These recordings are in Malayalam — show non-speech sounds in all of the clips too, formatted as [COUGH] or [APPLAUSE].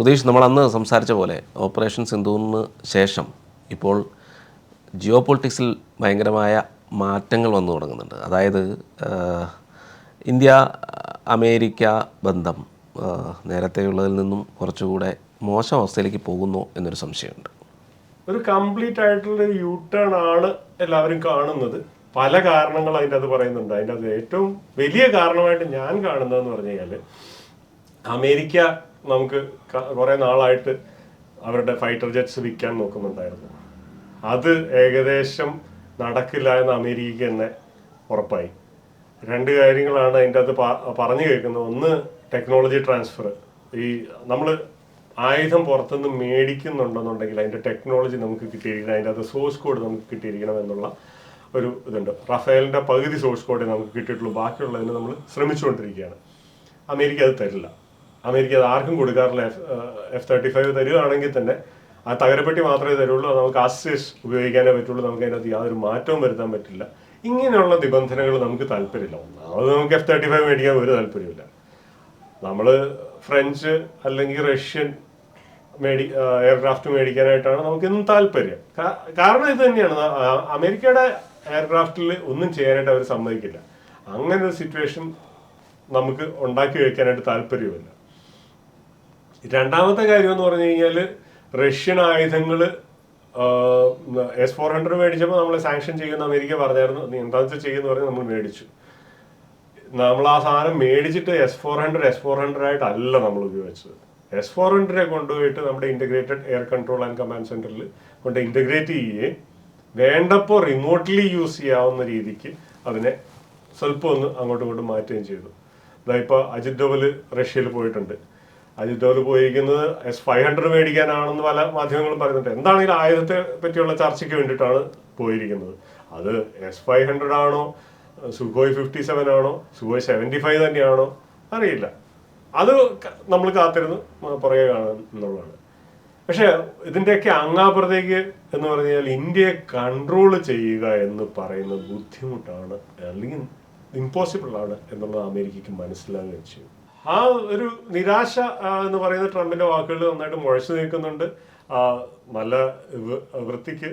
സുധീഷ് നമ്മൾ അന്ന് സംസാരിച്ച പോലെ ഓപ്പറേഷൻ സിന്ധുവിന് ശേഷം ഇപ്പോൾ ജിയോ പൊളിറ്റിക്സിൽ ഭയങ്കരമായ മാറ്റങ്ങൾ വന്നു തുടങ്ങുന്നുണ്ട്. അതായത് ഇന്ത്യ അമേരിക്ക ബന്ധം നേരത്തെയുള്ളതിൽ നിന്നും കുറച്ചുകൂടെ മോശം അവസ്ഥയിലേക്ക് പോകുന്നു എന്നൊരു സംശയമുണ്ട്. ഒരു കംപ്ലീറ്റ് ആയിട്ടുള്ള ഒരു യൂ ടേൺ ആണ് എല്ലാവരും കാണുന്നത്. പല കാരണങ്ങൾ അതിന്റെ അത് പറയുന്നുണ്ട്. അതിന്റെ അത് ഏറ്റവും വലിയ കാരണമായിട്ട് ഞാൻ കാണുന്നതെന്ന് പറഞ്ഞു കഴിഞ്ഞാൽ അമേരിക്ക നമുക്ക് കുറേ നാളായിട്ട് അവരുടെ ഫൈറ്റർ ജെറ്റ്സ് വിൽക്കാൻ നോക്കുന്നുണ്ടായിരുന്നു. അത് ഏകദേശം നടക്കില്ല എന്ന് അമേരിക്ക തന്നെ ഉറപ്പായി. രണ്ട് കാര്യങ്ങളാണ് അതിന്റെ അത് പറഞ്ഞു കേൾക്കുന്നത്. ഒന്ന് ടെക്നോളജി ട്രാൻസ്ഫർ ഈ നമ്മൾ ആയുധം പുറത്തുനിന്ന് മേടിക്കുന്നുണ്ടെന്നുണ്ടെങ്കിൽ അതിന്റെ ടെക്നോളജി നമുക്ക് കിട്ടിയിരിക്കണം. അതിന്റെ അത് സോഴ്സ് കോഡ് നമുക്ക് കിട്ടിയിരിക്കണം എന്നുള്ള ഒരു ഇതുണ്ട്. റഫേലിന്റെ പകുതി സോഴ്സ് കോഡേ നമുക്ക് കിട്ടിയിട്ടുള്ളൂ. ബാക്കിയുള്ളതിന് നമ്മൾ ശ്രമിച്ചുകൊണ്ടിരിക്കുകയാണ്. അമേരിക്ക അത് തരില്ല. അമേരിക്ക അത് ആർക്കും കൊടുക്കാറില്ല. എഫ് തേർട്ടി ഫൈവ് തരികയാണെങ്കിൽ തന്നെ ആ തകരപ്പെട്ടി മാത്രമേ തരുള്ളൂ. നമുക്ക് ആസിസ് ഉപയോഗിക്കാനേ പറ്റുള്ളൂ. നമുക്ക് അതിനകത്ത് യാതൊരു മാറ്റവും വരുത്താൻ പറ്റില്ല. ഇങ്ങനെയുള്ള നിബന്ധനകൾ നമുക്ക് താല്പര്യമില്ല. ഒന്നാമത് നമുക്ക് എഫ് തേർട്ടി ഫൈവ് മേടിക്കാൻ ഒരു താല്പര്യമില്ല നമ്മൾ ഫ്രഞ്ച് അല്ലെങ്കിൽ റഷ്യൻ മേടി എയർക്രാഫ്റ്റ് മേടിക്കാനായിട്ടാണ് നമുക്ക് ഇന്നും താല്പര്യം കാരണം ഇത് തന്നെയാണ്. അമേരിക്കയുടെ എയർക്രാഫ്റ്റിൽ ഒന്നും ചെയ്യാനായിട്ട് അവർ സമ്മതിക്കില്ല. അങ്ങനെ ഒരു സിറ്റുവേഷൻ നമുക്ക് ഉണ്ടാക്കി വയ്ക്കാനായിട്ട് താല്പര്യമില്ല രണ്ടാമത്തെ കാര്യം എന്ന് പറഞ്ഞു കഴിഞ്ഞാൽ റഷ്യൻ ആയുധങ്ങൾ എസ് ഫോർ ഹൺഡ്രഡ് മേടിച്ചപ്പോൾ നമ്മൾ സാങ്ഷൻ ചെയ്യുന്ന അമേരിക്ക പറഞ്ഞായിരുന്നു. നീ എന്താ വെച്ചാൽ ചെയ്യുന്ന പറഞ്ഞ് നമ്മൾ മേടിച്ചു. നമ്മൾ ആ സാധനം മേടിച്ചിട്ട് S four hundred S four hundred ആയിട്ടല്ല നമ്മൾ ഉപയോഗിച്ചത്. എസ് ഫോർ ഹൺഡ്രഡിനെ കൊണ്ടുപോയിട്ട് നമ്മുടെ integrated air control and command സെന്ററിൽ കൊണ്ട് ഇന്റഗ്രേറ്റ് ചെയ്യുകയും വേണ്ടപ്പോൾ റിമോട്ട്ലി യൂസ് ചെയ്യാവുന്ന രീതിക്ക് അതിനെ സ്വല്പം ഒന്ന് അങ്ങോട്ടും ഇങ്ങോട്ടും മാറ്റുകയും ചെയ്തു. അതായത് ഇപ്പോൾ അജിത് ഡോവൽ റഷ്യയിൽ പോയിട്ടുണ്ട്. അജിത് ഡോവൽ പോയിരിക്കുന്നത് എസ് ഫൈവ് ഹൺഡ്രഡ് മേടിക്കാനാണെന്ന് പല മാധ്യമങ്ങളും പറയുന്നുണ്ട്. എന്താണെങ്കിലും ആയുധത്തെ പറ്റിയുള്ള ചർച്ചയ്ക്ക് വേണ്ടിയിട്ടാണ് പോയിരിക്കുന്നത്? അത് എസ് ഫൈവ് ഹൺഡ്രഡ് ആണോ സുഖോയ് ഫിഫ്റ്റി സെവൻ ആണോ സുഖോയ് സെവന്റി ഫൈവ് തന്നെയാണോ അറിയില്ല. അത് നമ്മൾ കാത്തിരുന്ന് പുറകെ കാണാൻ എന്നുള്ളതാണ് പക്ഷെ ഇതിന്റെയൊക്കെ അങ്ങാപ്പുറത്തേക്ക് എന്ന് പറഞ്ഞു കഴിഞ്ഞാൽ ഇന്ത്യയെ കൺട്രോൾ ചെയ്യുക എന്ന് പറയുന്നത് ബുദ്ധിമുട്ടാണ് അല്ലെങ്കിൽ ഇമ്പോസിബിൾ ആണ് എന്നുള്ളത് അമേരിക്കയ്ക്ക് മനസ്സിലാകുകയും ചെയ്യും. ആ ഒരു നിരാശ എന്ന് പറയുന്ന ട്രംപിന്റെ വാക്കുകൾ നന്നായിട്ട് മുഴച്ചു നിൽക്കുന്നുണ്ട്. നല്ല വൃത്തിക്ക്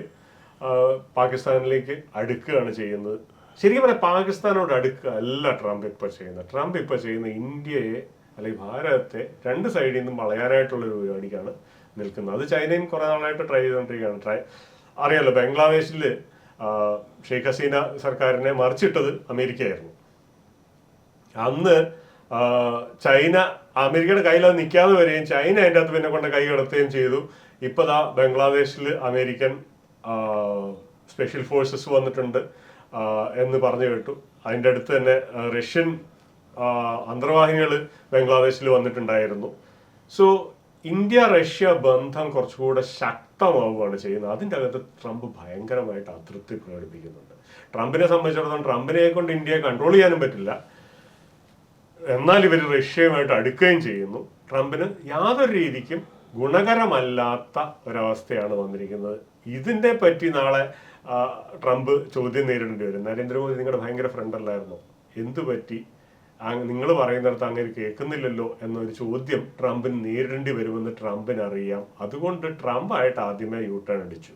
പാകിസ്ഥാനിലേക്ക് അടുക്കുകയാണ് ചെയ്യുന്നത്. ശരിക്കും പറയാം പാകിസ്ഥാനോട് അടുക്കുക അല്ല ട്രംപ് ഇപ്പൊ ചെയ്യുന്നത്. ട്രംപ് ഇപ്പൊ ചെയ്യുന്ന ഇന്ത്യയെ അല്ലെങ്കിൽ ഭാരതത്തെ രണ്ട് സൈഡിൽ നിന്നും വളയാനായിട്ടുള്ള ഒരു പരിപാടിക്കാണ് നിൽക്കുന്നത്. അത് ചൈനയും കുറെ നാളായിട്ട് ട്രൈ ചെയ്തുകൊണ്ടിരിക്കുകയാണ്. ട്രൈ അറിയാലോ ബംഗ്ലാദേശിൽ ഷെയ്ഖ് ഹസീന സർക്കാരിനെ മറിച്ചിട്ടത് അമേരിക്കയായിരുന്നു. അന്ന് ചൈന അമേരിക്കയുടെ കയ്യിൽ അത് നിൽക്കാതെ വരികയും ചൈന അതിന്റെ അകത്ത് പിന്നെ കൊണ്ട് കൈ കിടത്തുകയും ചെയ്തു. ഇപ്പൊ ദാ ബംഗ്ലാദേശിൽ അമേരിക്കൻ സ്പെഷ്യൽ ഫോഴ്സസ് വന്നിട്ടുണ്ട് എന്ന് പറഞ്ഞു കേട്ടു. അതിന്റെ അടുത്ത് തന്നെ റഷ്യൻ അന്തർവാഹിനികൾ ബംഗ്ലാദേശിൽ വന്നിട്ടുണ്ടായിരുന്നു. സോ ഇന്ത്യ റഷ്യ ബന്ധം കുറച്ചുകൂടെ ശക്തമാവുകയാണ് ചെയ്യുന്നത്. അതിന്റെ അകത്ത് ട്രംപ് ഭയങ്കരമായിട്ട് അതൃപ്തി പ്രകടിപ്പിക്കുന്നുണ്ട്. ട്രംപിനെ സംബന്ധിച്ചിടത്തോളം ട്രംപിനെ കൊണ്ട് ഇന്ത്യയെ കൺട്രോൾ ചെയ്യാനും പറ്റില്ല. എന്നാൽ ഇവർ റഷ്യയുമായിട്ട് അടുക്കുകയും ചെയ്യുന്നു. ട്രംപിന് യാതൊരു രീതിക്കും ഗുണകരമല്ലാത്ത ഒരവസ്ഥയാണ് വന്നിരിക്കുന്നത്. ഇതിനെ പറ്റി നാളെ ട്രംപ് ചോദ്യം നേരിടേണ്ടി വരും. നരേന്ദ്രമോദി നിങ്ങളുടെ ഭയങ്കര ഫ്രണ്ട് അല്ലായിരുന്നു എന്തു പറ്റി? നിങ്ങൾ പറയുന്നിടത്ത് അങ്ങനെ കേൾക്കുന്നില്ലല്ലോ എന്നൊരു ചോദ്യം ട്രംപിന് നേരിടേണ്ടി വരുമെന്ന് ട്രംപിന് അറിയാം അതുകൊണ്ട് ട്രംപ് ആയിട്ട് ആദ്യമേ യൂ ടേൺ അടിച്ചു.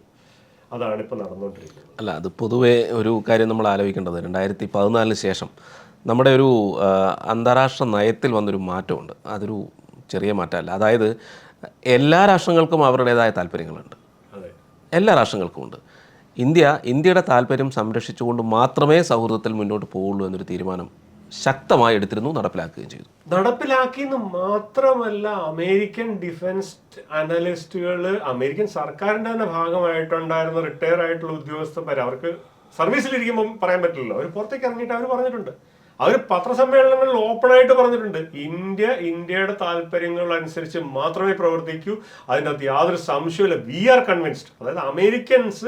അതാണ് ഇപ്പോൾ നടന്നുകൊണ്ടിരിക്കുന്നത് അല്ല അത് പൊതുവേ ഒരു കാര്യം നമ്മൾ ആലോചിക്കേണ്ടത്. രണ്ടായിരത്തി പതിനാലിന് ശേഷം നമ്മുടെ ഒരു അന്താരാഷ്ട്ര നയത്തിൽ വന്നൊരു മാറ്റമുണ്ട്. അതൊരു ചെറിയ മാറ്റമല്ല. അതായത് എല്ലാ രാഷ്ട്രങ്ങൾക്കും അവരുടേതായ താല്പര്യങ്ങളുണ്ട്. എല്ലാ രാഷ്ട്രങ്ങൾക്കും ഉണ്ട്. ഇന്ത്യ ഇന്ത്യയുടെ താല്പര്യം സംരക്ഷിച്ചുകൊണ്ട് മാത്രമേ സൗഹൃദത്തിൽ മുന്നോട്ട് പോവുള്ളൂ എന്നൊരു തീരുമാനം ശക്തമായി എടുത്തിരുന്നു നടപ്പിലാക്കുകയും ചെയ്തു. നടപ്പിലാക്കിയെന്ന് മാത്രമല്ല അമേരിക്കൻ ഡിഫൻസ് അനലിസ്റ്റുകൾ അമേരിക്കൻ സർക്കാരിന്റെ തന്നെ ഭാഗമായിട്ടുണ്ടായിരുന്ന റിട്ടയർ ആയിട്ടുള്ള ഉദ്യോഗസ്ഥന്മാർ അവർക്ക് സർവീസിലിരിക്കുമ്പോൾ പറയാൻ പറ്റില്ലല്ലോ. അവർ പുറത്തേക്ക് ഇറങ്ങിയിട്ട് അവർ പറഞ്ഞിട്ടുണ്ട്. അവർ പത്രസമ്മേളനങ്ങളിൽ ഓപ്പൺ ആയിട്ട് പറഞ്ഞിട്ടുണ്ട്. ഇന്ത്യ ഇന്ത്യയുടെ താല്പര്യങ്ങൾ അനുസരിച്ച് മാത്രമേ പ്രവർത്തിക്കൂ. അതിനകത്ത് യാതൊരു സംശയമില്ല വി ആർ കൺവിൻസ്ഡ് അതായത് അമേരിക്കൻസ്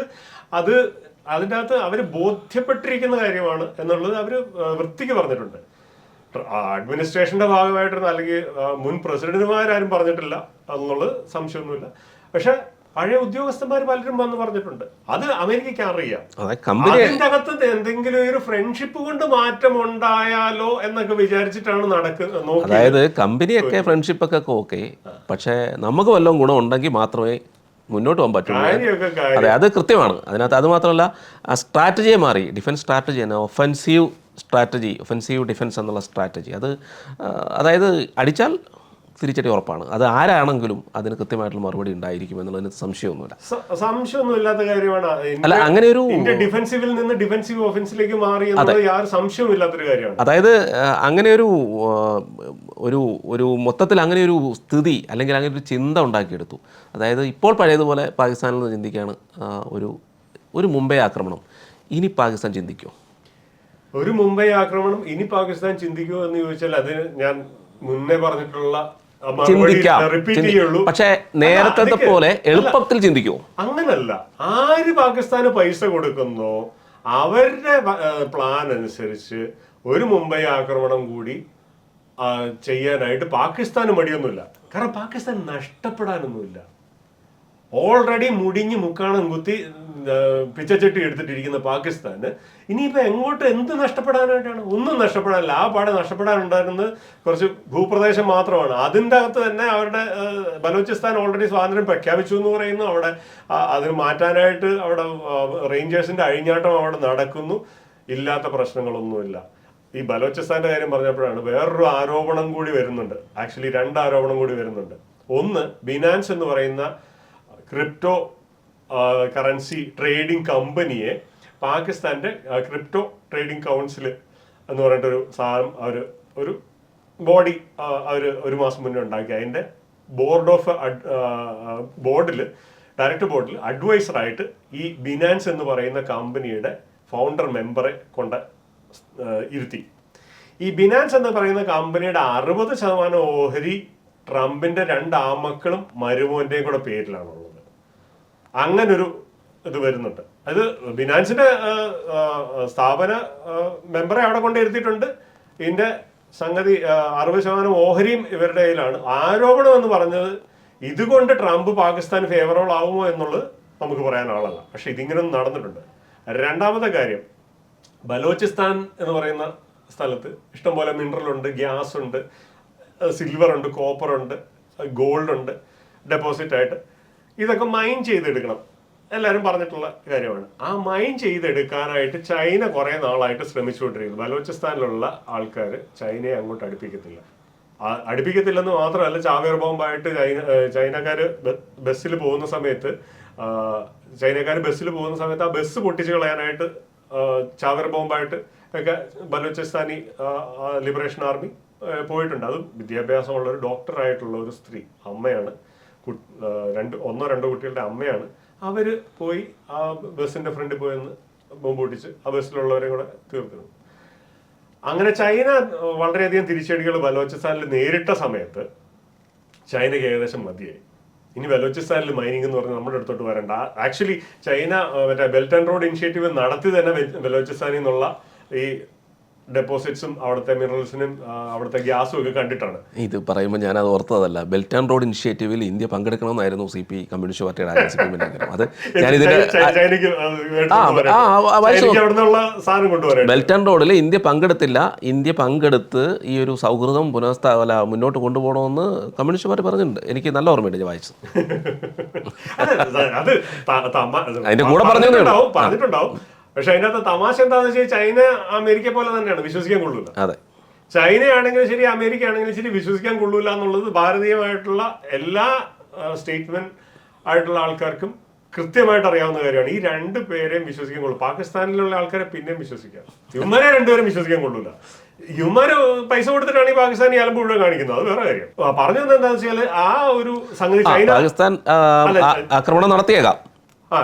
അത് അതിന്റെ അകത്ത് അവർ ബോധ്യപ്പെട്ടിരിക്കുന്ന കാര്യമാണ് എന്നുള്ളത് അവർ വൃത്തിക്ക് പറഞ്ഞിട്ടുണ്ട്. അഡ്മിനിസ്ട്രേഷന്റെ ഭാഗമായിട്ടിരുന്ന അല്ലെങ്കിൽ മുൻ പ്രസിഡന്റുമാരും പറഞ്ഞിട്ടില്ല എന്നുള്ളത് സംശയമൊന്നുമില്ല. പക്ഷെ പഴയ ഉദ്യോഗസ്ഥന്മാർ പലരും വന്ന് പറഞ്ഞിട്ടുണ്ട്. അത് അമേരിക്കയ്ക്ക് അറിയാം. അതിന്റെ അകത്ത് എന്തെങ്കിലും ഒരു ഫ്രണ്ട്ഷിപ്പ് കൊണ്ട് മാറ്റം ഉണ്ടായാലോ എന്നൊക്കെ വിചാരിച്ചിട്ടാണ് നടക്കുന്നത് അതായത് കമ്പനിയൊക്കെ ഫ്രണ്ട്ഷിപ്പ് ഒക്കെ ഓക്കെ പക്ഷേ നമുക്ക് വല്ലതും ഗുണം ഉണ്ടെങ്കിൽ മാത്രമേ മുന്നോട്ട് പോകാൻ പറ്റുള്ളൂ. അതെ അത് കൃത്യമാണ്. അതിനകത്ത് അത് മാത്രമല്ല സ്ട്രാറ്റജിയെ മാറി. ഡിഫൻസ് സ്ട്രാറ്റജി തന്നെ ഒഫൻസീവ് സ്ട്രാറ്റജി ഒഫൻസീവ് ഡിഫൻസ് എന്നുള്ള സ്ട്രാറ്റജി അത് അതായത് അടിച്ചാൽ തിരിച്ചടി ഉറപ്പാണ്. അത് ആരാണെങ്കിലും അതിന് കൃത്യമായിട്ടുള്ള മറുപടി ഉണ്ടായിരിക്കും എന്നുള്ളതിന് സംശയമൊന്നുമില്ല. സ- സംശയമൊന്നും ഇല്ലാത്ത കാര്യമാണ്. അല്ല അങ്ങനെ ഒരു ഡിഫൻസീവിൽ നിന്ന് ഡിഫൻസീവ് ഓഫൻസിലേക്ക് മാറി ഇല്ലാത്തൊരു കാര്യമാണ്. അതായത് അങ്ങനെ ഒരു ഒരു ഒരു മൊത്തത്തിൽ അങ്ങനെ ഒരു സ്ഥിതി അല്ലെങ്കിൽ അങ്ങനെ ഒരു ചിന്ത ഉണ്ടാക്കിയെടുത്തു. അതായത് ഇപ്പോൾ പഴയതുപോലെ പാകിസ്ഥാനിൽ നിന്ന് ചിന്തിക്കുകയാണ് ഒരു ഒരു മുംബൈ ആക്രമണം. ഇനി പാകിസ്ഥാൻ ചിന്തിക്കുമോ ഒരു മുംബൈ ആക്രമണം ഇനി പാകിസ്ഥാൻ ചിന്തിക്കുമോ എന്ന് ചോദിച്ചാൽ അതിന് ഞാൻ മുന്നേ പറഞ്ഞിട്ടുള്ള ചിന്തിക്കാം. പക്ഷെ നേരത്തെ പോലെ എളുപ്പത്തിൽ ചിന്തിക്കുമോ അങ്ങനല്ല. ആര് പാകിസ്ഥാന് പൈസ കൊടുക്കുന്നോ അവരുടെ പ്ലാൻ അനുസരിച്ച് ഒരു മുംബൈ ആക്രമണം കൂടി ചെയ്യാനായിട്ട് പാകിസ്ഥാന് മടിയൊന്നുമില്ല. കാരണം പാകിസ്ഥാൻ നഷ്ടപ്പെടാനൊന്നുമില്ല. ഓൾറെഡി മുടിഞ്ഞ് മുക്കാണം കുത്തി പിച്ചച്ചട്ടി എടുത്തിട്ടിരിക്കുന്ന പാകിസ്ഥാന്. ഇനിയിപ്പോ എങ്ങോട്ട് എന്ത് നഷ്ടപ്പെടാനായിട്ടാണ്? ഒന്നും നഷ്ടപ്പെടാനില്ല. ആ പാടെ നഷ്ടപ്പെടാനുണ്ടായിരുന്നത് കുറച്ച് ഭൂപ്രദേശം മാത്രമാണ്. അതിന്റെ അകത്ത് തന്നെ അവരുടെ ബലോചിസ്ഥാൻ ഓൾറെഡി സ്വാതന്ത്ര്യം പ്രഖ്യാപിച്ചു എന്ന് പറയുന്നു. അവിടെ അതിന് മാറ്റാനായിട്ട് അവിടെ റേഞ്ചേഴ്സിന്റെ അഴിഞ്ഞാട്ടം അവിടെ നടക്കുന്നു. ഇല്ലാത്ത പ്രശ്നങ്ങളൊന്നുമില്ല. ഈ ബലോചിസ്ഥാന്റെ കാര്യം പറഞ്ഞപ്പോഴാണ് വേറൊരു ആരോപണം കൂടി വരുന്നുണ്ട്. ആക്ച്വലി രണ്ട് ആരോപണം കൂടി വരുന്നുണ്ട്. ഒന്ന് ബിനാൻസ് എന്ന് പറയുന്ന ക്രിപ്റ്റോ കറൻസി ട്രേഡിംഗ് കമ്പനിയെ പാകിസ്ഥാന്റെ ക്രിപ്റ്റോ ട്രേഡിംഗ് കൗൺസിൽ എന്ന് പറഞ്ഞിട്ടൊരു സാധനം അവർ ഒരു ബോഡി അവർ ഒരു മാസം മുന്നേ ഉണ്ടാക്കി. അതിന്റെ ബോർഡ് ഓഫ് ബോർഡിൽ ഡയറക്ടർ ബോർഡിൽ അഡ്വൈസറായിട്ട് ഈ ബിനാൻസ് എന്ന് പറയുന്ന കമ്പനിയുടെ ഫൗണ്ടർ മെമ്പറെ കൊണ്ട് ഇരുത്തി. ഈ ബിനാൻസ് എന്ന് പറയുന്ന കമ്പനിയുടെ അറുപത് ശതമാനം ഓഹരി ട്രംപിന്റെ രണ്ട് ആമക്കളും മരുമോന്റെയും കൂടെ പേരിലാണുള്ളത്. അങ്ങനൊരു ഇത് വരുന്നുണ്ട്. അത് ബിനാൻസിന്റെ സ്ഥാപന മെമ്പറെ അവിടെ കൊണ്ട് എഴുതിയിട്ടുണ്ട് ഇതിന്റെ സംഗതി അറുപത് ശതമാനം ഓഹരിയും ഇവരുടെ കയ്യിലാണ്. ആരോപണം എന്ന് പറഞ്ഞത് ഇതുകൊണ്ട് ട്രംപ് പാകിസ്ഥാൻ ഫേവറബിൾ ആവുമോ എന്നുള്ളത് നമുക്ക് പറയാൻ ആളല്ല പക്ഷെ ഇതിങ്ങനൊന്നും നടന്നിട്ടുണ്ട്. രണ്ടാമത്തെ കാര്യം ബലോചിസ്ഥാൻ എന്ന് പറയുന്ന സ്ഥലത്ത് ഇഷ്ടംപോലെ മിനറൽ ഉണ്ട് ഗ്യാസ് ഉണ്ട് സിൽവർ ഉണ്ട് കോപ്പർ ഉണ്ട് ഗോൾഡ് ഉണ്ട് ഡെപ്പോസിറ്റ് ആയിട്ട് ഇതൊക്കെ മൈൻ ചെയ്തെടുക്കണം. എല്ലാവരും പറഞ്ഞിട്ടുള്ള കാര്യമാണ്. ആ മൈൻ ചെയ്തെടുക്കാനായിട്ട് ചൈന കുറേ നാളായിട്ട് ശ്രമിച്ചുകൊണ്ടിരിക്കുന്നു. ബലോചിസ്ഥാനിലുള്ള ആൾക്കാർ ചൈനയെ അങ്ങോട്ട് അടുപ്പിക്കത്തില്ല. അടുപ്പിക്കത്തില്ലെന്ന് മാത്രമല്ല ചാവേർ ബോംബായിട്ട് ചൈന ചൈനക്കാർ ബസ്സിൽ പോകുന്ന സമയത്ത് ചൈനക്കാർ ബസ്സിൽ പോകുന്ന സമയത്ത് ആ ബസ് പൊട്ടിച്ച് കളയാനായിട്ട് ചാവേർ ബോംബായിട്ട് ഒക്കെ ബലോചിസ്ഥാനി ലിബറേഷൻ ആർമി പോയിട്ടുണ്ട്. അതും വിദ്യാഭ്യാസമുള്ള ഒരു ഡോക്ടറായിട്ടുള്ള ഒരു സ്ത്രീ അമ്മയാണ്. രണ്ട് ഒന്നോ രണ്ടോ കുട്ടികളുടെ അമ്മയാണ്. അവർ പോയി ആ ബസ്സിന്റെ ഫ്രണ്ടിൽ പോയി ഒന്ന് ബോംബ് പൊട്ടിച്ച് ആ ബസ്സിലുള്ളവരെ കൂടെ തീർത്തിരുന്നു. അങ്ങനെ ചൈന വളരെയധികം തിരിച്ചടികൾ ബലോചിസ്ഥാനിൽ നേരിട്ട സമയത്ത് ചൈനയ്ക്ക് ഏകദേശം മതിയായി. ഇനി ബലോചിസ്ഥാനിൽ മൈനിങ് എന്ന് പറഞ്ഞാൽ നമ്മുടെ അടുത്തോട്ട് വരണ്ട. ആക്ച്വലി ചൈന മറ്റേ ബെൽറ്റ് ആൻഡ് റോഡ് ഇനിഷ്യേറ്റീവ് നടത്തി തന്നെ ബലോചിസ്ഥാനിൽ നിന്നുള്ള ഈ ഡെപ്പോസിറ്റ്സും അവിടുത്തെ മിനറൽസിനും അവിടുത്തെ ഗ്യാസും ഒക്കെ കണ്ടിട്ടാണ്. ഇത് പറയുമ്പോൾ ഞാൻ അത് ഓർത്തതല്ല. ബെൽറ്റ് ആൻഡ് റോഡ് ഇനിഷ്യേറ്റീവിൽ ഇന്ത്യ പങ്കെടുക്കണമെന്നായിരുന്നു സി പി കമ്മ്യൂണിസ്റ്റ് പാർട്ടിയുടെ ആഗ്രഹം അത് കൊണ്ടുവരാം ബെൽറ്റ് ആൻഡ് റോഡിൽ ഇന്ത്യ പങ്കെടുത്തില്ല. ഇന്ത്യ പങ്കെടുത്ത് ഈ ഒരു സൗഹൃദം പുനഃസ്ഥാപന മുന്നോട്ട് കൊണ്ടുപോകണമെന്ന് കമ്മ്യൂണിസ്റ്റ് പാർട്ടി പറഞ്ഞിട്ടുണ്ട്. എനിക്ക് നല്ല ഓർമ്മയുണ്ട് ഞാൻ വായിച്ചത് [LAUGHS] അതിന്റെ കൂടെ പറഞ്ഞിട്ടുണ്ടാവും. പക്ഷെ അതിന്റെ അകത്ത് തമാശ എന്താണെന്ന് വെച്ചാൽ ചൈന അമേരിക്ക പോലെ തന്നെയാണ് വിശ്വസിക്കാൻ കൊള്ളൂല. അതെ. ചൈനയാണെങ്കിലും ശരി അമേരിക്ക ആണെങ്കിലും ശരി വിശ്വസിക്കാൻ കൊള്ളൂല എന്നുള്ളത് ഭാരതീയമായിട്ടുള്ള എല്ലാ സ്റ്റേറ്റ്മെന്റ് ആയിട്ടുള്ള ആൾക്കാർക്കും കൃത്യമായിട്ട് അറിയാവുന്ന കാര്യമാണ്. ഈ രണ്ട് പേരെയും വിശ്വസിക്കാൻ കൊള്ളൂ. പാകിസ്ഥാനിലുള്ള ആൾക്കാരെ പിന്നെയും വിശ്വസിക്കാം. ഇവന്മാരെ രണ്ടുപേരും വിശ്വസിക്കാൻ കൊള്ളൂല. ഇവന്മാര് പൈസ കൊടുത്തിട്ടാണ് ഈ പാകിസ്ഥാൻ ഈ അലമ്പ് മുഴുവൻ കാണിക്കുന്നത്. അത് വേറെ കാര്യം. പറഞ്ഞു എന്താണെന്ന് വെച്ചാൽ ആ ഒരു സംഗതി ചൈന പാകിസ്ഥാൻ ആക്രമണം നടത്തിയേക്കാം. ആ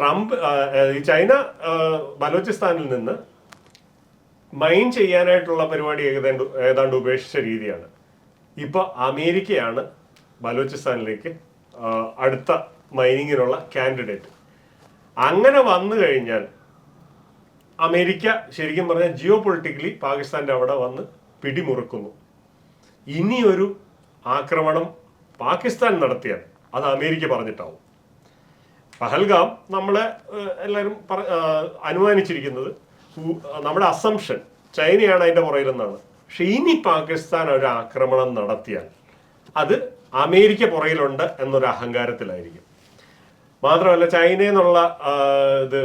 ട്രംപ് ഈ ചൈന ബലോചിസ്ഥാനിൽ നിന്ന് മൈൻ ചെയ്യാനായിട്ടുള്ള പരിപാടി ഏതാണ്ട് ഏതാണ്ട് ഉപേക്ഷിച്ച രീതിയാണ്. ഇപ്പൊ അമേരിക്കയാണ് ബലോചിസ്ഥാനിലേക്ക് അടുത്ത മൈനിങ്ങിനുള്ള കാൻഡിഡേറ്റ്. അങ്ങനെ വന്നു കഴിഞ്ഞാൽ അമേരിക്ക ശരിക്കും പറഞ്ഞാൽ ജിയോ പൊളിറ്റിക്കലി പാകിസ്ഥാന്റെ അവിടെ വന്ന് പിടിമുറുക്കുന്നു. ഇനിയൊരു ആക്രമണം പാകിസ്ഥാൻ നടത്തിയാൽ അത് അമേരിക്ക പറഞ്ഞിട്ടാവും. പഹൽഗാം നമ്മളെ എല്ലാവരും പറ- അനുമാനിച്ചിരിക്കുന്നത് നമ്മുടെ അസംഷൻ ചൈനയാണ് അതിന്റെ നിന്നാണ് പക്ഷെ ഇനി പാകിസ്ഥാൻ ഒരു ആക്രമണം നടത്തിയാൽ അത് അമേരിക്ക പുറയിലുണ്ട് എന്നൊരു അഹങ്കാരത്തിലായിരിക്കും. മാത്രമല്ല ചൈനയിൽ നിന്നുള്ള ഇത്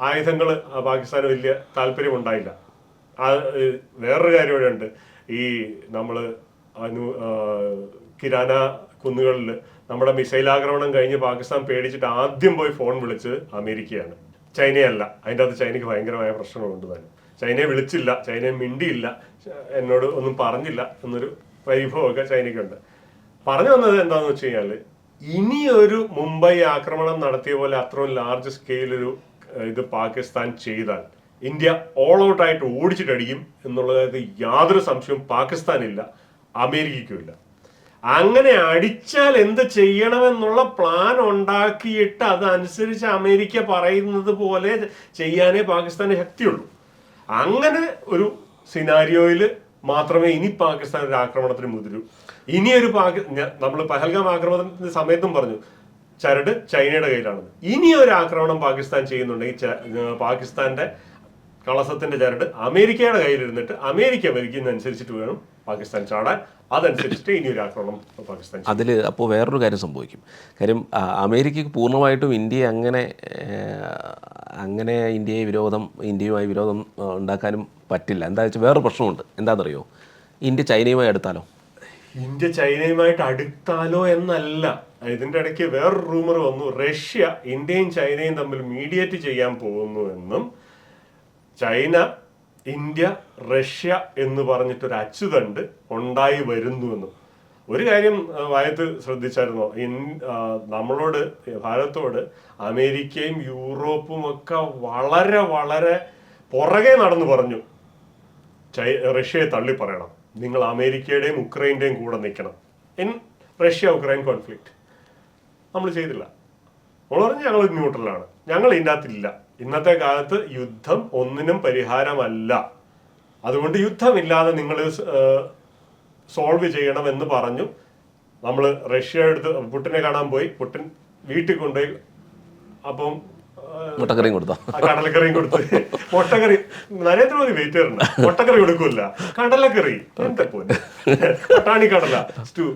ആയുധങ്ങൾ പാകിസ്ഥാന് വലിയ താല്പര്യമുണ്ടായില്ല. വേറൊരു കാര്യം ഇവിടെ ഉണ്ട് ഈ നമ്മൾ അനു കിരാന കുന്നുകളിൽ നമ്മുടെ മിസൈൽ ആക്രമണം കഴിഞ്ഞ് പാകിസ്ഥാൻ പേടിച്ചിട്ട് ആദ്യം പോയി ഫോൺ വിളിച്ച് അമേരിക്കയാണ്. ചൈനയല്ല. അതിന്റെ അകത്ത് ചൈനയ്ക്ക് ഭയങ്കരമായ പ്രശ്നങ്ങളുണ്ട് തന്നെ ചൈനയെ വിളിച്ചില്ല. ചൈനയെ മിണ്ടിയില്ല. എന്നോട് ഒന്നും പറഞ്ഞില്ല എന്നൊരു വൈഭവമൊക്കെ ചൈനയ്ക്കുണ്ട്. പറഞ്ഞു വന്നത് എന്താന്ന് വെച്ച് കഴിഞ്ഞാൽ ഇനി ഒരു മുംബൈ ആക്രമണം നടത്തിയ പോലെ അത്രയും ലാർജ് സ്കെയിലൊരു ഇത് പാകിസ്ഥാൻ ചെയ്താൽ ഇന്ത്യ ഓൾ ഔട്ട് ആയിട്ട് ഓടിച്ചിട്ടടിക്കും എന്നുള്ളത് യാതൊരു സംശയവും പാകിസ്ഥാനില്ല അമേരിക്കയ്ക്കുമില്ല അങ്ങനെ അടിച്ചാൽ എന്ത് ചെയ്യണമെന്നുള്ള പ്ലാൻ ഉണ്ടാക്കിയിട്ട് അതനുസരിച്ച് അമേരിക്ക പറയുന്നത് പോലെ ചെയ്യാനേ പാകിസ്ഥാന് ശക്തിയുള്ളൂ. അങ്ങനെ ഒരു സിനാരിയോയിൽ മാത്രമേ ഇനി പാകിസ്ഥാൻ ഒരു ആക്രമണത്തിന് മുതിരൂ. ഇനി ഒരു പാകി നമ്മൾ പഹൽഗാം ആക്രമണത്തിന്റെ സമയത്തും പറഞ്ഞു ചരട് ചൈനയുടെ കയ്യിലാണെന്ന്. ഇനി ഒരു ആക്രമണം പാകിസ്ഥാൻ ചെയ്യുന്നുണ്ടെങ്കിൽ പാകിസ്ഥാന്റെ കളസത്തിന്റെ ചരട് അമേരിക്കയുടെ കയ്യിലിരുന്നിട്ട് അമേരിക്ക ഭരിക്കുന്നതനുസരിച്ചിട്ട് വേണം പാകിസ്ഥാൻ ചാടാൻ അതനുസരിച്ചിട്ട് ഇനി ഒരു ആക്രമണം പാകിസ്ഥാൻ. അതിൽ അപ്പോൾ വേറൊരു കാര്യം സംഭവിക്കും. കാര്യം അമേരിക്കയ്ക്ക് പൂർണമായിട്ടും ഇന്ത്യയെ അങ്ങനെ അങ്ങനെ ഇന്ത്യയെ വിരോധം ഇന്ത്യയുമായി വിരോധം ഉണ്ടാക്കാനും പറ്റില്ല. എന്താ വെച്ചാൽ വേറൊരു പ്രശ്നമുണ്ട്. എന്താണെന്നറിയോ ഇന്ത്യ ചൈനയുമായി അടുത്താലോ? ഇന്ത്യ ചൈനയുമായിട്ട് അടുത്താലോ എന്നല്ല. ഇതിന്റെ ഇടയ്ക്ക് വേറൊരു റൂമർ വന്നു. റഷ്യ ഇന്ത്യയും ചൈനയും തമ്മിൽ മീഡിയേറ്റ് ചെയ്യാൻ പോകുന്നു എന്നും ചൈന ഇന്ത്യ റഷ്യ എന്ന് പറഞ്ഞിട്ടൊരു അച്ചുതണ്ട് ഉണ്ടായി വരുന്നുവെന്നും ഒരു കാര്യം വായത്ത് ശ്രദ്ധിച്ചായിരുന്നോ? ഇൻ നമ്മളോട് ഭാരതത്തോട് അമേരിക്കയും യൂറോപ്പും ഒക്കെ വളരെ വളരെ പുറകെ നടന്നു പറഞ്ഞു. ചൈ റഷ്യയെ തള്ളി പറയണം. നിങ്ങൾ അമേരിക്കയുടെയും ഉക്രൈന്റെയും കൂടെ നിൽക്കണം. ഇൻ റഷ്യ ഉക്രൈൻ കോൺഫ്ലിക്റ്റ് നമ്മൾ ചെയ്തില്ല. നമ്മൾ ഞങ്ങൾ ന്യൂട്രലാണ് ഞങ്ങൾ ഇതിന്റെ അകത്തില്ല ഇന്നത്തെ കാലത്ത് യുദ്ധം ഒന്നിനും പരിഹാരമല്ല. അതുകൊണ്ട് യുദ്ധമില്ലാതെ നിങ്ങൾ സോൾവ് ചെയ്യണം എന്ന് പറഞ്ഞു. നമ്മൾ റഷ്യ എടുത്ത് പുട്ടിനെ കാണാൻ പോയി. പുട്ടിൻ വീട്ടിൽ കൊണ്ടുപോയി അപ്പം മുട്ടക്കറിയും കൊടുത്തു? കടലക്കറിയും കൊടുത്ത്. മുട്ടക്കറി നരേന്ദ്രമോദി വെയിറ്റ് മുട്ടക്കറി കൊടുക്കൂല കടലക്കറി. എന്താ പോലെ പട്ടാണി കടല. സ്റ്റൂ.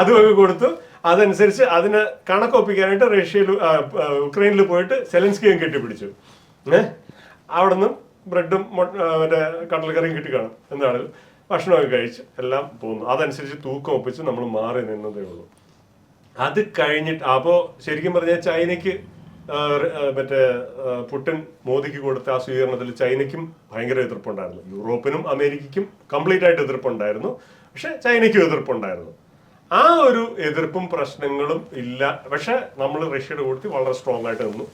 അതുമൊക്കെ കൊടുത്തു അതനുസരിച്ച് അതിന് കണക്കൊപ്പിക്കാനായിട്ട് റഷ്യയിൽ ഉക്രൈനിൽ പോയിട്ട് സെലൻസ്കിയും കെട്ടിപ്പിടിച്ചു. ഏഹ് അവിടെ നിന്നും ബ്രെഡും മറ്റേ കടൽക്കറിയും കിട്ടി കാണും എന്താണ് ഭക്ഷണമൊക്കെ കഴിച്ച് എല്ലാം പോകുന്നു അതനുസരിച്ച് തൂക്കം ഒപ്പിച്ച് നമ്മൾ മാറി നിന്നതേ ഉള്ളൂ. അത് കഴിഞ്ഞിട്ട് അപ്പോൾ ശരിക്കും പറഞ്ഞാൽ ചൈനയ്ക്ക് മറ്റേ പുട്ടിൻ മോദിക്ക് കൊടുത്ത ആ സ്വീകരണത്തിൽ ചൈനയ്ക്കും ഭയങ്കര എതിർപ്പുണ്ടായിരുന്നു. യൂറോപ്പിനും അമേരിക്കയ്ക്കും കംപ്ലീറ്റ് ആയിട്ട് എതിർപ്പുണ്ടായിരുന്നു. പക്ഷെ ചൈനയ്ക്കും എതിർപ്പുണ്ടായിരുന്നു. ആ ഒരു എതിർപ്പും പ്രശ്നങ്ങളും ഇല്ല. പക്ഷെ നമ്മൾ റഷ്യയുടെ കൂട്ടത്തിൽ വളരെ സ്ട്രോങ് ആയിട്ട് നിന്നു.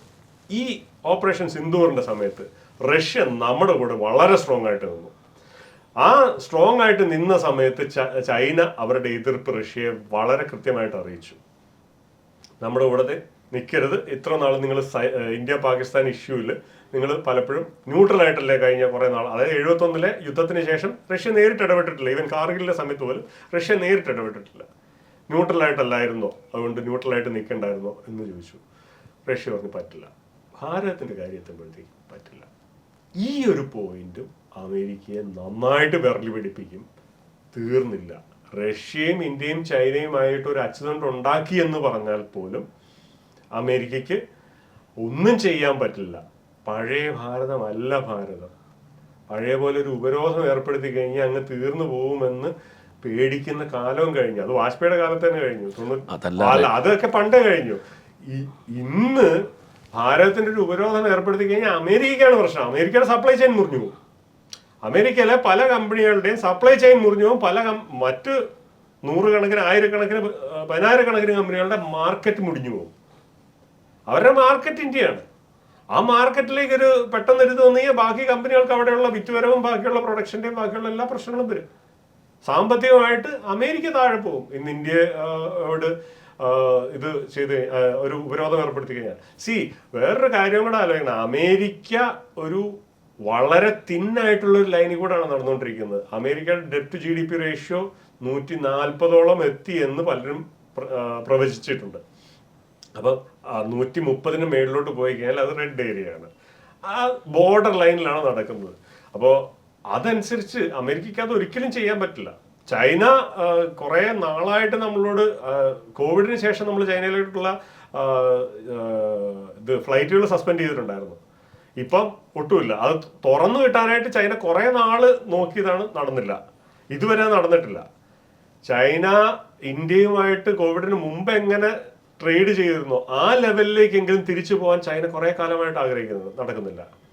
ഈ ഓപ്പറേഷൻ സിന്ദൂറിന്റെ സമയത്ത് റഷ്യ നമ്മുടെ കൂടെ വളരെ സ്ട്രോങ് ആയിട്ട് നിന്നു. ആ സ്ട്രോങ് ആയിട്ട് നിന്ന സമയത്ത് ചൈന അവരുടെ എതിർപ്പ് റഷ്യയെ വളരെ കൃത്യമായിട്ട് അറിയിച്ചു. നമ്മുടെ കൂടെ നിൽക്കരുത് ഇത്ര നാൾ നിങ്ങൾ ഇന്ത്യ പാകിസ്ഥാൻ ഇഷ്യൂവിൽ നിങ്ങൾ പലപ്പോഴും ന്യൂട്രൽ ആയിട്ടല്ലേ കഴിഞ്ഞ കുറേ നാൾ അതായത് എഴുപത്തൊന്നിലെ യുദ്ധത്തിന് ശേഷം റഷ്യ നേരിട്ട് ഇടപെട്ടിട്ടില്ല. ഈവൻ കാർഗിലിന്റെ സമയത്ത് പോലും റഷ്യ നേരിട്ട് ഇടപെട്ടിട്ടില്ല. ന്യൂട്രൽ ആയിട്ടല്ലായിരുന്നോ അതുകൊണ്ട് ന്യൂട്രൽ ആയിട്ട് നിൽക്കണ്ടായിരുന്നോ എന്ന് ചോദിച്ചു. റഷ്യ പറഞ്ഞു പറ്റില്ല. ഭാരതത്തിന്റെ കാര്യത്തെപ്പോഴത്തേക്ക് പറ്റില്ല. ഈ ഒരു പോയിന്റും അമേരിക്കയെ നന്നായിട്ട് വിരൽ പിടിപ്പിക്കും. തീർന്നില്ല. റഷ്യയും ഇന്ത്യയും ചൈനയുമായിട്ട് ഒരു അച്ചുതണ്ട് ഉണ്ടാക്കി എന്ന് പറഞ്ഞാൽ പോലും അമേരിക്കയ്ക്ക് ഒന്നും ചെയ്യാൻ പറ്റില്ല. പഴയ ഭാരതമല്ല ഭാരതം. പഴയ പോലെ ഒരു ഉപരോധം ഏർപ്പെടുത്തി കഴിഞ്ഞാൽ അങ്ങ് തീർന്നു പോകുമെന്ന് പേടിക്കുന്ന കാലവും കഴിഞ്ഞു. അത് വാജ്പേയിയുടെ കാലത്ത് തന്നെ കഴിഞ്ഞു. അല്ല അതൊക്കെ പണ്ടേ കഴിഞ്ഞു. ഇന്ന് ഭാരതത്തിന്റെ ഒരു ഉപരോധം ഏർപ്പെടുത്തി കഴിഞ്ഞാൽ അമേരിക്കയാണ് പ്രശ്നം. അമേരിക്കയുടെ സപ്ലൈ ചെയിൻ മുറിഞ്ഞു പോകും. അമേരിക്കയിലെ പല കമ്പനികളുടെയും സപ്ലൈ ചെയിൻ മുറിഞ്ഞു പോകും. പല മറ്റ് നൂറുകണക്കിന് ആയിരക്കണക്കിന് പതിനായിരക്കണക്കിന് കമ്പനികളുടെ മാർക്കറ്റ് മുടിഞ്ഞു പോകും. അവരുടെ മാർക്കറ്റ് ഇന്ത്യയാണ്. ആ മാർക്കറ്റിലേക്ക് ഒരു പെട്ടെന്ന് ഒരു തോന്നിയാൽ ബാക്കി കമ്പനികൾക്ക് അവിടെയുള്ള വിറ്റുവരവും ബാക്കിയുള്ള പ്രൊഡക്ഷന്റെയും ബാക്കിയുള്ള എല്ലാ പ്രശ്നങ്ങളും വരും. സാമ്പത്തികമായിട്ട് അമേരിക്ക താഴെ പോകും. ഇന്ന് ഇന്ത്യയോട് ഇത് ചെയ്ത് ഒരു ഉപരോധം ഏർപ്പെടുത്തി കഴിഞ്ഞാൽ സി വേറൊരു കാര്യം കൂടെ ആലോചിക്കണം. അമേരിക്ക ഒരു വളരെ തിന്നായിട്ടുള്ള ഒരു ലൈനിൽ കൂടെയാണ് നടന്നുകൊണ്ടിരിക്കുന്നത്. അമേരിക്കയുടെ ഡെപ്റ്റ് ജി ഡി പി റേഷ്യോ നൂറ്റി നാൽപ്പതോളം എത്തി എന്ന് പലരും പ്രവചിച്ചിട്ടുണ്ട്. അപ്പം നൂറ്റി മുപ്പതിന് മേളിലോട്ട് പോയി കഴിഞ്ഞാൽ അത് റെഡ് ഏരിയയാണ്. ആ ബോർഡർ ലൈനിലാണ് നടക്കുന്നത്. അപ്പോൾ അതനുസരിച്ച് അമേരിക്കയ്ക്ക് അത് ഒരിക്കലും ചെയ്യാൻ പറ്റില്ല. ചൈന കുറെ നാളായിട്ട് നമ്മളോട് കോവിഡിന് ശേഷം നമ്മൾ ആ, ഇത് ഫ്ലൈറ്റുകൾ സസ്പെൻഡ് ചെയ്തിട്ടുണ്ടായിരുന്നു. ഇപ്പം ഒട്ടുമില്ല. അത് തുറന്നു കിട്ടാനായിട്ട് ചൈന കുറേ നാൾ നോക്കിയതാണ് നടന്നില്ല. ഇതുവരെ നടന്നിട്ടില്ല. ചൈന ഇന്ത്യയുമായിട്ട് കോവിഡിന് മുമ്പ് എങ്ങനെ ട്രേഡ് ചെയ്തിരുന്നോ ആ ലെവലിലേക്കെങ്കിലും തിരിച്ചു പോകാൻ ചൈന കുറെ കാലമായിട്ട് ആഗ്രഹിക്കുന്നത് നടക്കുന്നില്ല.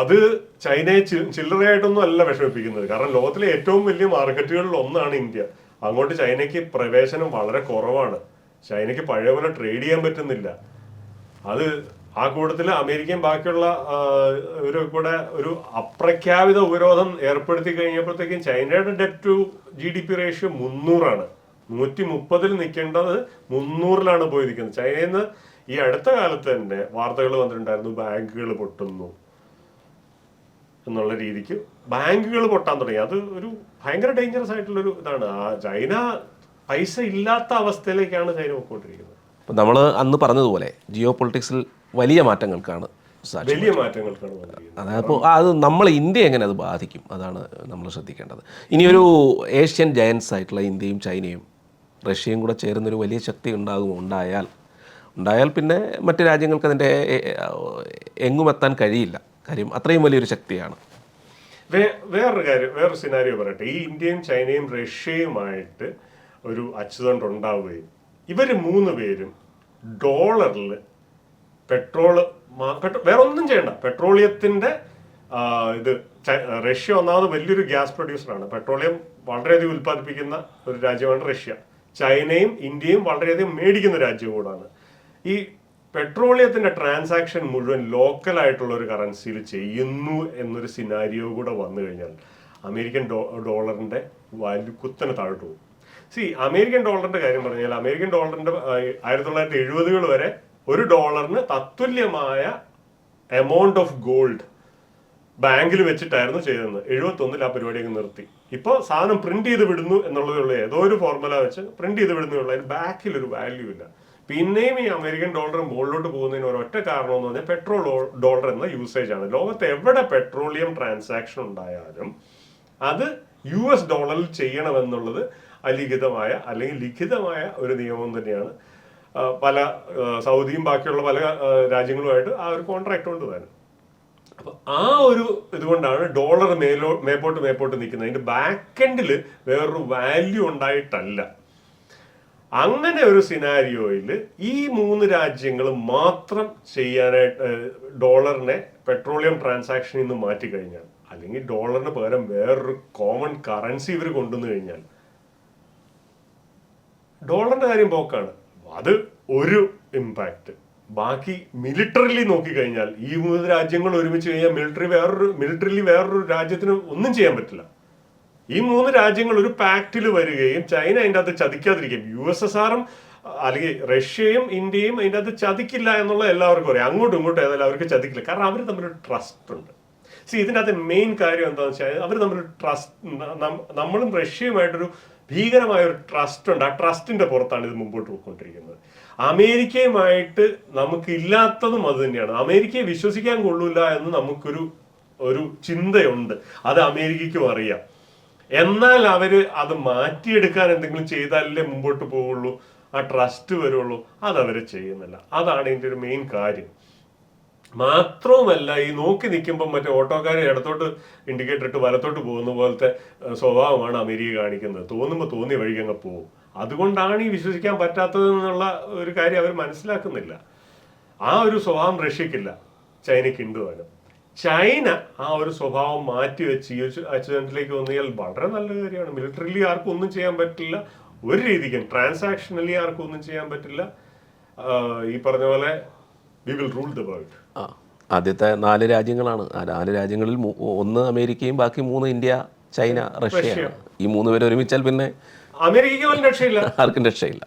അത് ചൈനയെ ചില്ലറയായിട്ടൊന്നും അല്ല വിഷമിപ്പിക്കുന്നത്. കാരണം ലോകത്തിലെ ഏറ്റവും വലിയ മാർക്കറ്റുകളിൽ ഒന്നാണ് ഇന്ത്യ. അങ്ങോട്ട് ചൈനയ്ക്ക് പ്രവേശനം വളരെ കുറവാണ്. ചൈനയ്ക്ക് പഴയ പോലെ ട്രേഡ് ചെയ്യാൻ പറ്റുന്നില്ല. അത് ആ കൂട്ടത്തിൽ അമേരിക്കയും ബാക്കിയുള്ള ഒരു കൂടെ ഒരു അപ്രഖ്യാപിത ഉപരോധം ഏർപ്പെടുത്തി കഴിഞ്ഞപ്പോഴത്തേക്കും ചൈനയുടെ debt to G D P ratio മുന്നൂറാണ്. നൂറ്റി മുപ്പതിൽ നിൽക്കേണ്ടത് മുന്നൂറിലാണ് പോയി നിൽക്കുന്നത് ചൈനയിൽ നിന്ന് ഈ അടുത്ത കാലത്ത് തന്നെ വാർത്തകൾ വന്നിട്ടുണ്ടായിരുന്നു ബാങ്കുകൾ പൊട്ടുന്നു. എന്നുള്ള രീതിക്ക് ബാങ്കുകൾ പൊട്ടാൻ തുടങ്ങി. അത് ഒരു ഭയങ്കര ഡേഞ്ചറസ് ആയിട്ടുള്ള ഒരു ഇതാണ്. ആ ചൈന പൈസ ഇല്ലാത്ത അവസ്ഥയിലേക്കാണ് ചൈന പോയിക്കൊണ്ടിരിക്കുന്നത് അപ്പം നമ്മൾ അന്ന് പറഞ്ഞതുപോലെ ജിയോ പൊളിറ്റിക്സിൽ വലിയ മാറ്റങ്ങൾക്കാണ് വലിയ മാറ്റങ്ങൾക്കാണ് അതായത് അപ്പോൾ അത് നമ്മൾ ഇന്ത്യ എങ്ങനെ അത് ബാധിക്കും? അതാണ് നമ്മൾ ശ്രദ്ധിക്കേണ്ടത്. ഇനിയൊരു ഏഷ്യൻ ജയൻസ് ആയിട്ടുള്ള ഇന്ത്യയും ചൈനയും റഷ്യയും കൂടെ ചേരുന്നൊരു വലിയ ശക്തി ഉണ്ടാകും ഉണ്ടായാൽ ഉണ്ടായാൽ പിന്നെ മറ്റു രാജ്യങ്ങൾക്ക് അതിന്റെ എങ്ങുമെത്താൻ കഴിയില്ല. കാര്യം അത്രയും വലിയൊരു ശക്തിയാണ്. വേറൊരു കാര്യം വേറൊരു സിനാരിയോ പറയട്ടെ. ഈ ഇന്ത്യയും ചൈനയും റഷ്യയുമായിട്ട് ഒരു അച്ചുതണ്ട് ഉണ്ടാവുകയും ഇവർ മൂന്ന് പേരും ഡോളറിൽ പെട്രോൾ വേറെ ഒന്നും ചെയ്യണ്ട. പെട്രോളിയത്തിന്റെ ഇത് റഷ്യ ഒന്നാമത് വലിയൊരു ഗ്യാസ് പ്രൊഡ്യൂസറാണ്. പെട്രോളിയം വളരെയധികം ഉൽപ്പാദിപ്പിക്കുന്ന ഒരു രാജ്യമാണ് റഷ്യ. ചൈനയും ഇന്ത്യയും വളരെയധികം മേടിക്കുന്ന രാജ്യം കൂടാണ് ഈ പെട്രോളിയത്തിന്റെ ട്രാൻസാക്ഷൻ മുഴുവൻ ലോക്കൽ ആയിട്ടുള്ള ഒരു കറൻസിയിൽ ചെയ്യുന്നു എന്നൊരു സിനാരിയോ കൂടെ വന്നു കഴിഞ്ഞാൽ അമേരിക്കൻ ഡോ- ഡോളറിന്റെ വാല്യൂ കുത്തനെ താഴോട്ട് പോകും. സി അമേരിക്കൻ ഡോളറിന്റെ കാര്യം പറഞ്ഞാൽ അമേരിക്കൻ ഡോളറിന്റെ ആയിരത്തി തൊള്ളായിരത്തി എഴുപതുകൾ വരെ ഒരു ഡോളറിന് തത്തുല്യമായ എമൗണ്ട് ഓഫ് ഗോൾഡ് ബാങ്കിൽ വെച്ചിട്ടായിരുന്നു ചെയ്തത് എഴുപത്തി ഒന്നിൽ ആ പരിപാടിയൊക്കെ നിർത്തി. ഇപ്പോൾ സാധനം പ്രിന്റ് ചെയ്ത് വിടുന്നു എന്നുള്ളതുള്ള ഏതോ ഒരു ഫോർമുല വെച്ച് പ്രിന്റ് ചെയ്ത് വിടുന്നുള്ള അതിന് ബാക്കിൽ ഒരു വാല്യൂ ഇല്ല. പിന്നെയും ഈ അമേരിക്കൻ ഡോളർ മുകളിലോട്ട് പോകുന്നതിന് ഒരൊറ്റ കാരണം എന്ന് പറഞ്ഞാൽ പെട്രോൾ ഡോളർ എന്ന യൂസേജ് ആണ്. ലോകത്ത് എവിടെ പെട്രോളിയം ട്രാൻസാക്ഷൻ ഉണ്ടായാലും അത് യു എസ് ഡോളറിൽ ചെയ്യണമെന്നുള്ളത് അലിഖിതമായ അല്ലെങ്കിൽ ലിഖിതമായ ഒരു നിയമം തന്നെയാണ്. പല സൗദിയും ബാക്കിയുള്ള പല രാജ്യങ്ങളുമായിട്ട് ആ ഒരു കോൺട്രാക്ട് കൊണ്ട് വരാൻ അപ്പൊ ആ ഒരു ഇതുകൊണ്ടാണ് ഡോളർ മേലോ മേപ്പോട്ട് മേപ്പോട്ട് നിൽക്കുന്നത്. അതിന്റെ ബാക്ക് എൻഡിൽ വേറൊരു വാല്യൂ ഉണ്ടായിട്ടല്ല. അങ്ങനെ ഒരു സിനാരിയോയിൽ ഈ മൂന്ന് രാജ്യങ്ങൾ മാത്രം ചെയ്യാനായിട്ട് ഡോളറിനെ പെട്രോളിയം ട്രാൻസാക്ഷനിൽ നിന്ന് മാറ്റി കഴിഞ്ഞാൽ അല്ലെങ്കിൽ ഡോളറിന് പകരം വേറൊരു കോമൺ കറൻസി ഇവർ കൊണ്ടുവന്നു കഴിഞ്ഞാൽ ഡോളറിന്റെ കാര്യം പോക്കാണ്. അത് ഒരു ഇമ്പാക്ട് ബാക്കി മിലിറ്ററിലി നോക്കിക്കഴിഞ്ഞാൽ ഈ മൂന്ന് രാജ്യങ്ങൾ ഒരുമിച്ച് കഴിഞ്ഞാൽ മിലിറ്ററി വേറൊരു മിലിറ്ററിലി വേറൊരു രാജ്യത്തിന് ഒന്നും ചെയ്യാൻ പറ്റില്ല. ഈ മൂന്ന് രാജ്യങ്ങൾ ഒരു പാക്റ്റിൽ വരികയും ചൈന അതിന്റെ അകത്ത് ചതിക്കാതിരിക്കുകയും യു എസ് എസ് ആറും അല്ലെങ്കിൽ റഷ്യയും ഇന്ത്യയും അതിന്റെ അകത്ത് ചതിക്കില്ല എന്നുള്ള എല്ലാവർക്കും അറിയാം. അങ്ങോട്ടും ഇങ്ങോട്ടും ഏതായാലും അവർക്ക് ചതിക്കില്ല. കാരണം അവർ തമ്മിൽ ട്രസ്റ്റ് ഉണ്ട്. സി ഇതിന്റെ അകത്ത് മെയിൻ കാര്യം എന്താണെന്ന് വെച്ചാൽ അവർ തമ്മിൽ ട്രസ്റ്റ് നമ്മളും റഷ്യയുമായിട്ടൊരു ഭീകരമായ ഒരു ട്രസ്റ്റ് ഉണ്ട്. ആ ട്രസ്റ്റിന്റെ പുറത്താണ് ഇത് മുമ്പോട്ട് പോയിക്കൊണ്ടിരിക്കുന്നത്. അമേരിക്കയുമായിട്ട് നമുക്ക് ഇല്ലാത്തതും അത് തന്നെയാണ്. അമേരിക്കയെ വിശ്വസിക്കാൻ കൊള്ളൂല എന്ന് നമുക്കൊരു ഒരു ചിന്തയുണ്ട്. അത് അമേരിക്കയ്ക്കും അറിയാം. എന്നാൽ അവർ അത് മാറ്റിയെടുക്കാൻ എന്തെങ്കിലും ചെയ്താലല്ലേ മുമ്പോട്ട് പോവുള്ളൂ. ആ ട്രസ്റ്റ് വരുള്ളൂ. അത് അവർ ചെയ്യുന്നില്ല. അതാണ് ഇതിന്റെ ഒരു മെയിൻ കാര്യം. മാത്രവുമല്ല ഈ നോക്കി നിൽക്കുമ്പോൾ മറ്റേ ഓട്ടോക്കാരെ ഇടത്തോട്ട് ഇൻഡിക്കേറ്റർ ഇട്ട് വലത്തോട്ട് പോകുന്ന പോലത്തെ സ്വഭാവമാണ് അമേരിക്ക കാണിക്കുന്നത്. തോന്നുമ്പോൾ തോന്നിയ വഴിക്ക് അങ്ങ് പോകും. അതുകൊണ്ടാണ് ഈ വിശ്വസിക്കാൻ പറ്റാത്തത് എന്നുള്ള ഒരു കാര്യം അവർ മനസ്സിലാക്കുന്നില്ല. ആ ഒരു സ്വഭാവം റഷ്യക്കില്ല ചൈനയ്ക്ക് ഉണ്ട് ചൈന ആ ഒരു സ്വഭാവം മാറ്റി വെച്ച് ഈ ഒരു അച്ചുതണ്ടിലേക്ക് വന്നാൽ വളരെ നല്ല കാര്യമാണ്. മിലിറ്ററിലി ആർക്കും ഒന്നും ചെയ്യാൻ പറ്റില്ല. ഒരു രീതിക്കും ട്രാൻസാക്ഷനലി ആർക്കും ഒന്നും ചെയ്യാൻ പറ്റില്ല. ഈ പറഞ്ഞ പോലെ we will rule the world ആ ആദ്യത്തെ നാല് രാജ്യങ്ങളാണ്. ആ നാല് രാജ്യങ്ങളിൽ ഒന്ന് അമേരിക്കയും ബാക്കി മൂന്ന് ഇന്ത്യ ചൈന റഷ്യ. ഈ മൂന്ന് പേര് ഒരുമിച്ചാൽ പിന്നെ അമേരിക്കയ്ക്ക് രക്ഷയില്ല. ആർക്കും രക്ഷയില്ല.